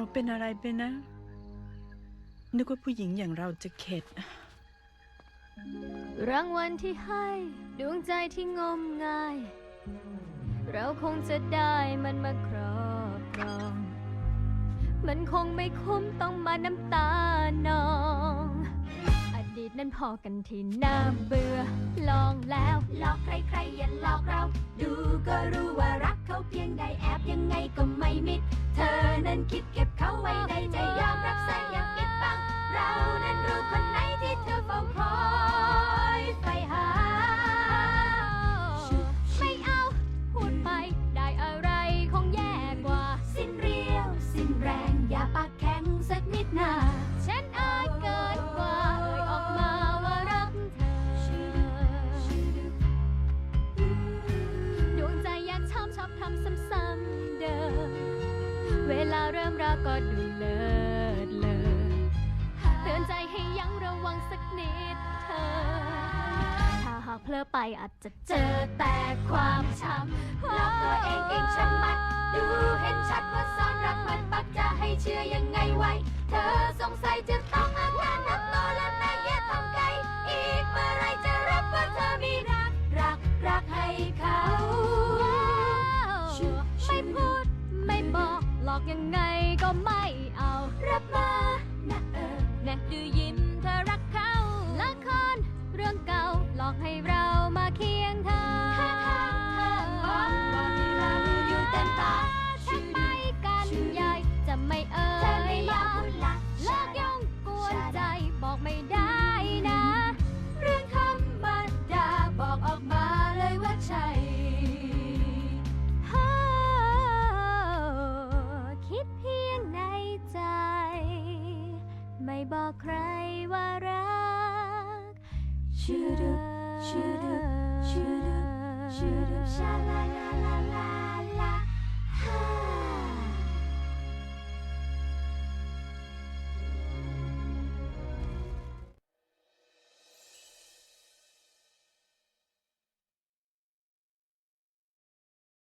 เราเป็นอะไรไปนะ นึกว่าผู้หญิงอย่างเราจะเข็ด รางวัลที่ให้ดวงใจที่งมงาย เราคงจะได้มันมาครอบครอง มันคงไม่คุ้มต้องมาน้ำตานอง อดีตนั้นพอกันที่น่าเบื่อ ลองแล้ว หลอกใครๆอย่าหลอกเรา ดูก็รู้ว่า เพียงใดแอบยังไงก็ไม่มิด เธอนั้นคิดเก็บเขาไว้ในใจ ลาเริ่มรักก็ดูเลิศเลยเตือนใจให้ยังระวังสักนิดเธอ ถ้าหากเพลอไปอาจจะเจเจออแต่ความช้ำหลอกตัวเองเองชะมัด ดูเห็นชัดว่าซ่อนรักมันปักจะให้เชื่อยังไงไว้ เธอสงสัยจะ บอกยังไงก็ไม่เอารับมานะเออแน่ดูยิ้มเธอรักเขาละครเรื่องเก่าหลอกให้เรา บอกใครว่ารักชูดุชูดุชูดุชูดุชาลาลาลาลา